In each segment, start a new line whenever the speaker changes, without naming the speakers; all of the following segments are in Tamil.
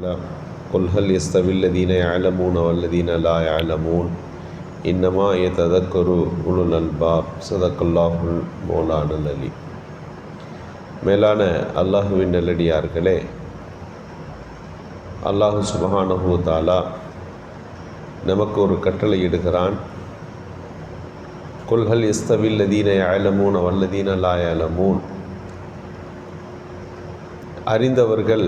لا قل هل يستوي الذين يعلمون والذين لا يعلمون إنما يتذكر أولو الألباب صدق الله المولانا العلي மேலான அல்லாஹுவின் நல்லடியார்களே அல்லாஹு சுபஹானஹு தாலா நமக்கு ஒரு கட்டளை இடுகிறான் குல்ஹல் இஸ்தவில் லதீன யாலமூன் வல்லதீன லா யாலமூன் அறிந்தவர்கள்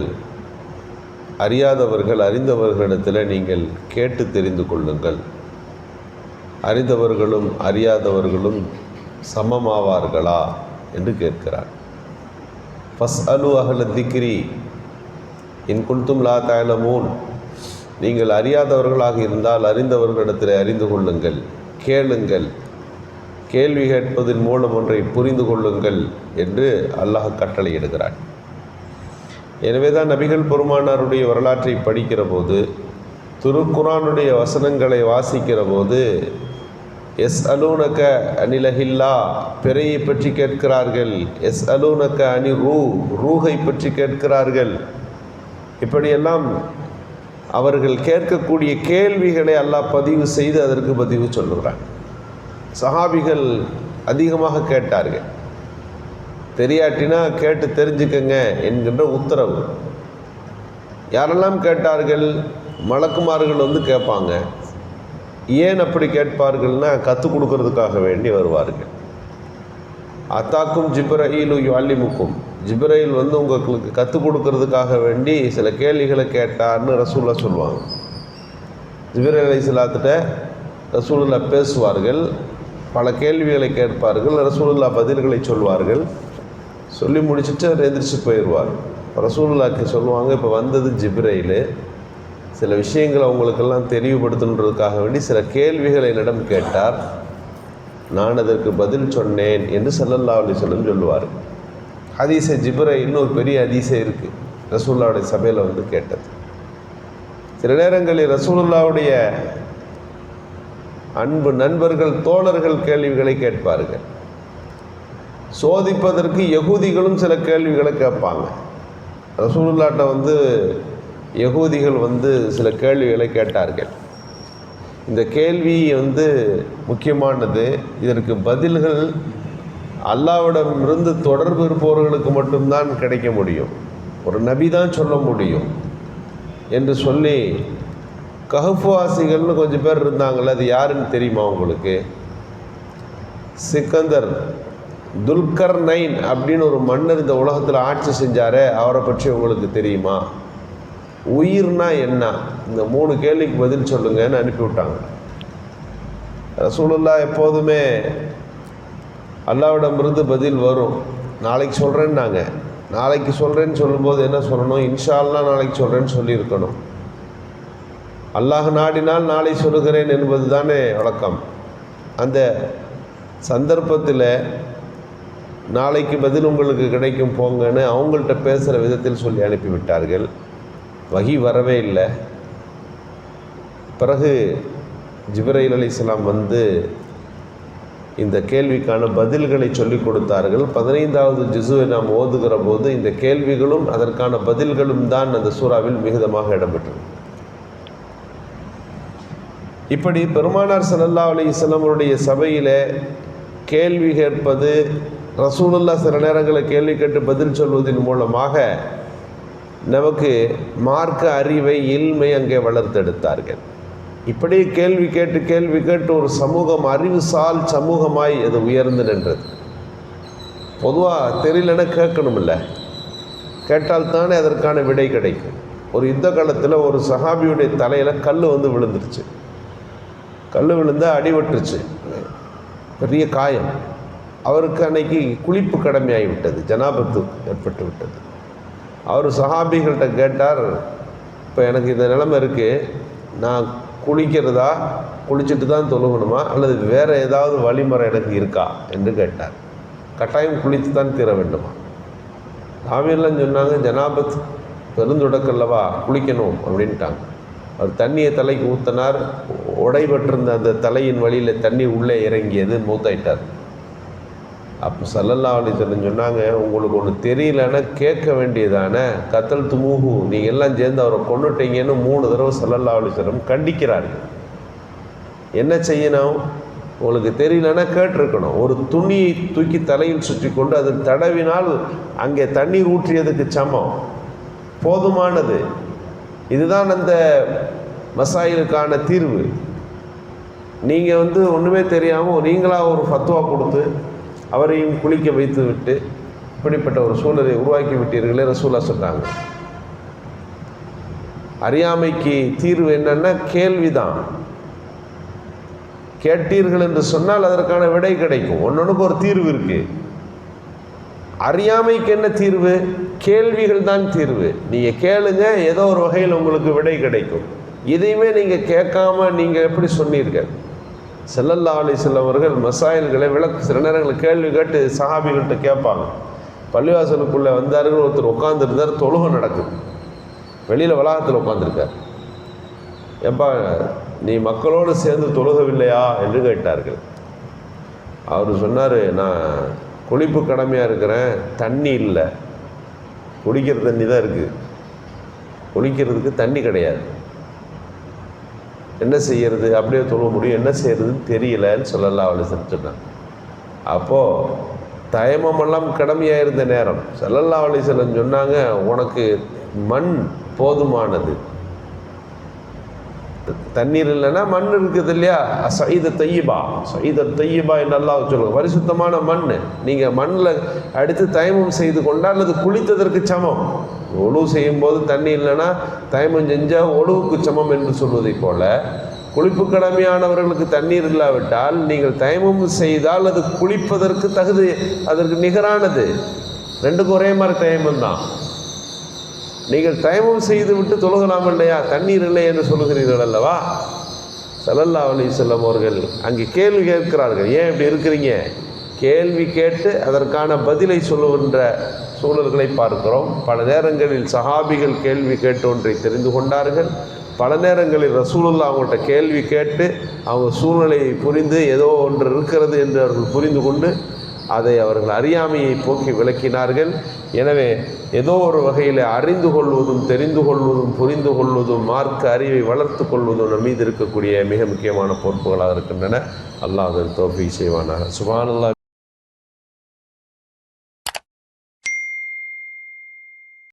அறியாதவர்கள் அறிந்தவர்களிடத்தில் நீங்கள் கேட்டு தெரிந்து கொள்ளுங்கள். அறிந்தவர்களும் அறியாதவர்களும் சமமாவார்களா? என்று கேட்கிறார். ஃபஸ் அலு அகல திக்ரி. இன் குல்தும் லா தாயலமூன் நீங்கள் அறியாதவர்களாக இருந்தால் அறிந்தவர்களிடத்தில் அறிந்து கொள்ளுங்கள் கேளுங்கள். கேள்வி கேட்பதன் மூலம் ஒன்றை புரிந்து கொள்ளுங்கள் என்று அல்லாஹ் கட்டளையிடுகிறான். எனவே தான் நபிகள் பெருமானாருடைய வரலாற்றை படிக்கிற போது திருக்குறானுடைய வசனங்களை வாசிக்கிற போது எஸ் அலூனக அனிலஹில்லா பிறையை பற்றி கேட்கிறார்கள். எஸ் அலூனக அனி ரூ ரூஹை பற்றி கேட்கிறார்கள். இப்படியெல்லாம் அவர்கள் கேட்கக்கூடிய கேள்விகளை அல்லாஹ் பதிவு செய்து அதற்கு பதிவு சொல்லுகிறான். சஹாபிகள் அதிகமாக கேட்டார்கள். தெரியாட்டினா கேட்டு தெரிஞ்சுக்கங்க என்கின்ற உத்தரவு. யாரெல்லாம் கேட்டார்கள்? மலக்குமார்கள் வந்து கேட்பாங்க. ஏன் அப்படி கேட்பார்கள்னா கற்றுக் கொடுக்கறதுக்காக வேண்டி வருவார்கள். அத்தாக்கும் ஜிப்ரஹீலு யாலிமுக்கும் ஜிப்ரஹீல் வந்து உங்களுக்கு கற்றுக் கொடுக்கறதுக்காக வேண்டி சில கேள்விகளை கேட்டார்னு ரசூல்லா சொல்லுவாங்க ஜிப்ரஹீல் அலி இஸ்லாத்திட்ட ரசூலுல்லா பேசுவார்கள். பல கேள்விகளை கேட்பார்கள். ரசூலுல்லா பதில்களை சொல்வார்கள். சொல்லி முடிச்சுட்டு அவர் எந்திரிச்சு போயிடுவார். ரசூல்லாக்கு சொல்லுவாங்க இப்போ வந்தது ஜிப்ரையில் சில விஷயங்களை அவங்களுக்கெல்லாம் தெளிவுபடுத்தணுன்றதுக்காக வேண்டி சில கேள்விகளை என்னிடம் கேட்டார். நான் அதற்கு பதில் சொன்னேன் என்று சல்லல்லா அலி சொல்லம் சொல்லுவார். ஹதீஸை ஜிப்ரை இன்னொரு பெரிய ஹதீஸே இருக்குது ரசூல்லாவுடைய சபையில் வந்து கேட்டது. சில நேரங்களில் ரசூலுல்லாவுடைய அன்பு நண்பர்கள் தோழர்கள் கேள்விகளை கேட்பார்கள். சோதிப்பதற்கு யகூதிகளும் சில கேள்விகளை கேட்பாங்க. ரசூலுல்லாட்ட வந்து யகூதிகள் வந்து சில கேள்விகளை கேட்டார்கள். இந்த கேள்வி வந்து முக்கியமானது. இதற்கு பதில்கள் அல்லாவிடமிருந்து தொடர்பு இருப்பவர்களுக்கு மட்டும்தான் கிடைக்க முடியும். ஒரு நபி தான் சொல்ல முடியும். என்று சொல்லி கஹஃப்வாசிகள்னு கொஞ்சம் பேர் இருந்தாங்கள்ல அது யாருன்னு தெரியுமா உங்களுக்கு? சிக்கந்தர் துல்கர் நைன் அப்படின்னு ஒரு மன்னர் இந்த உலகத்தில் ஆட்சி செஞ்சாரே அவரை பற்றி உங்களுக்கு தெரியுமா? உயிர்னா என்ன? இந்த மூணு கேள்விக்கு பதில் சொல்லுங்கன்னு அனுப்பிவிட்டாங்க. ரசூலுல்லா எப்போதுமே அல்லாவிடமிருந்து பதில் வரும். நாளைக்கு சொல்கிறேன்னாங்க நாளைக்கு சொல்கிறேன்னு சொல்லும்போது என்ன சொல்லணும்? இன்ஷால்லா நாளைக்கு சொல்கிறேன்னு சொல்லியிருக்கணும். அல்லாஹ் நாடினால் நாளை சொல்லுகிறேன் என்பது தானே வழக்கம். அந்த சந்தர்ப்பத்தில் நாளைக்கு பதில் உங்களுக்கு கிடைக்கும் போங்கன்னு அவங்கள்ட்ட பேசுகிற விதத்தில் சொல்லி அனுப்பிவிட்டார்கள். வகி வரவே இல்லை. பிறகு ஜிப்ரைல் அலி இஸ்லாம் வந்து இந்த கேள்விக்கான பதில்களை சொல்லிக் கொடுத்தார்கள். பதினைந்தாவது ஜிசுவை நாம் ஓதுகிற போது இந்த கேள்விகளும் அதற்கான பதில்களும் தான் அந்த சூறாவில் மிகுதமாக இடம்பெற்றது. இப்படி பெருமானார் சல்லா அலி இஸ்லாமருடைய சபையில் கேள்வி கேட்பது ரசூலுல்லா சில நேரங்களில் கேள்வி கேட்டு பதில் சொல்வதன் மூலமாக நமக்கு மார்க்க அறிவை இல்மை அங்கே வளர்த்தெடுத்தார்கள். இப்படி கேள்வி கேட்டு கேள்வி கேட்டு ஒரு சமூகம் அறிவுசால் சமூகமாய் அது உயர்ந்து நின்றது. பொதுவாக தெரியலன்னா கேட்கணுமில்ல கேட்டால் தானே அதற்கான விடை கிடைக்கும். ஒரு யுத்த காலத்தில் ஒரு சஹாபியுடைய தலையில் கல் வந்து விழுந்துருச்சு. கல் விழுந்தால் அடிபட்டுருச்சு பெரிய காயம். அவருக்கு அன்னைக்கு குளிப்பு கடமையாகிவிட்டது ஜனாபத்து ஏற்பட்டு விட்டது. அவர் சஹாபிகள்கிட்ட கேட்டார் இப்போ எனக்கு இந்த நிலைமை இருக்குது நான் குளிக்கிறதா குளிச்சுட்டு தான் தொழுகணுமா அல்லது வேறு ஏதாவது வழிமுறை எனக்கு இருக்கா? என்று கேட்டார். கட்டாயம் குளித்து தான் தீர வேண்டுமா? சாமியெல்லாம் சொன்னாங்க ஜனாபத் பெருந்தொடக்கல்லவா குளிக்கணும் அப்படின்ட்டாங்க. அவர் தண்ணியை தலைக்கு ஊற்றினார் உடைபட்டிருந்த அந்த தலையின் வழியில் தண்ணி உள்ளே இறங்கியது மூத்தாயிட்டார். அப்போ சல்லல்லா அலிசல்லம் சொன்னாங்க உங்களுக்கு ஒன்று தெரியலன்னா கேட்க வேண்டியதானே? கத்தல் துமுகு நீங்கள் எல்லாம் சேர்ந்து அவரை கொண்டுட்டீங்கன்னு மூணு தடவை சல்லல்லா அலிசல்லம் கண்டிக்கிறார்கள். என்ன செய்யணும்? உங்களுக்கு தெரியலன்னா கேட்டிருக்கணும். ஒரு துணியை தூக்கி தலையில் சுற்றி கொண்டு அது தடவினால் அங்கே தண்ணீர் ஊற்றியதுக்கு சமம். போதுமானது. இதுதான் அந்த மசாயிலுக்கான தீர்வு. நீங்கள் வந்து ஒன்றுமே தெரியாமல் நீங்களாக ஒரு ஃபத்துவா கொடுத்து அவரையும் குளிக்க வைத்து விட்டு இப்படிப்பட்ட ஒரு சூழலை உருவாக்கி விட்டீர்களே ரசூலா சொல்கிறாங்க அறியாமைக்கு தீர்வு என்னன்னா கேள்விதான். கேட்டீர்கள் என்று சொன்னால் அதற்கான விடை கிடைக்கும். ஒன்னொன்றுக்கு ஒரு தீர்வு இருக்கு. அறியாமைக்கு என்ன தீர்வு? கேள்விகள் தான் தீர்வு. நீங்கள் கேளுங்க ஏதோ ஒரு வகையில் உங்களுக்கு விடை கிடைக்கும். இதையுமே நீங்கள் கேட்காம நீங்கள் எப்படி சொன்னீர்கள்? செல்லல்லா அலி செல்லவர்கள் மசாயல்களை விளக்கு சில நேரங்களில் கேள்வி கேட்டு சஹாபிகள்கிட்ட கேட்பாங்க. பள்ளிவாசலுக்குள்ளே வந்தார்கள் ஒருத்தர் உட்காந்துருந்தார் தொழுகை நடக்குது. வெளியில் வளாகத்தில் உட்காந்துருக்கார் எப்பா நீ மக்களோடு சேர்ந்து தொழுகவில்லையா என்று கேட்டார்கள். அவர் சொன்னார் நான் குளிப்பு கடமையாக இருக்கிறேன் தண்ணி இல்லை. குடிக்கிற தண்ணி தான் இருக்குது குளிக்கிறதுக்கு தண்ணி கிடையாது. என்ன செய்யறது? அப்படியே தொழுவ முடியும். என்ன செய்யறதுன்னு தெரியலன்னு சொல்லலாம் அவளை சொன்னான் அப்போது தயமமெல்லாம் கடமையாக இருந்த நேரம் செல்லல்லா அலிசல்லன் சொன்னாங்க உனக்கு மண் போதுமானது. தண்ணீர் இல்லைன்னா மண் இருக்குது இல்லையா? சைத தையபா. சைத தையபா என்று சொல்லுங்கள் சொல்லுங்க பரிசுத்தமான மண். நீங்கள் மண்ணில் அடித்து தயமம் செய்து கொண்டால் அது குளித்ததற்கு சமம். ஒழுவு செய்யும் போது தண்ணி இல்லைன்னா தயமம் செஞ்சால் ஒழுவுக்கு சமம் என்று சொல்வதை போல குளிப்பு கடமையானவர்களுக்கு தண்ணீர் இல்லாவிட்டால் நீங்கள் தயமம் செய்தால் அது குளிப்பதற்கு தகுதி அதற்கு நிகரானது. ரெண்டுக்கும் ஒரே மாதிரி தயமம் தான். நீங்கள் தயமம் செய்து விட்டு தொழுகலாம் இல்லையா? தண்ணீர் இல்லை என்று சொல்லுகிறீர்கள் அல்லவா? சலல்லா அலி செல்லம் அவர்கள் அங்கே கேள்வி கேட்கிறார்கள். ஏன் இப்படி இருக்கிறீங்க? கேள்வி கேட்டு அதற்கான பதிலை சொல்லுகின்ற சூழல்களை பார்க்கிறோம். பல நேரங்களில் சஹாபிகள் கேள்வி கேட்டு ஒன்றை தெரிந்து கொண்டார்கள். பல நேரங்களில் ரசூலுல்லா அவங்கள்ட்ட கேள்வி கேட்டு அவங்க சூழ்நிலையை புரிந்து ஏதோ ஒன்று இருக்கிறது என்று அவர்கள் புரிந்து கொண்டு அதை அவர்கள் அறியாமையை போக்கி விளக்கினார்கள். எனவே ஏதோ ஒரு வகையில் அறிந்து கொள்வதும் தெரிந்து கொள்வதும் புரிந்து கொள்வதும் மார்க்க அறிவை வளர்த்து கொள்வதும் நம் மீது இருக்கக்கூடிய மிக முக்கியமான பொறுப்புகளாக இருக்கின்றன. அல்லாஹ் அதன் தோல்வி செய்வானாக. சுபானல்லா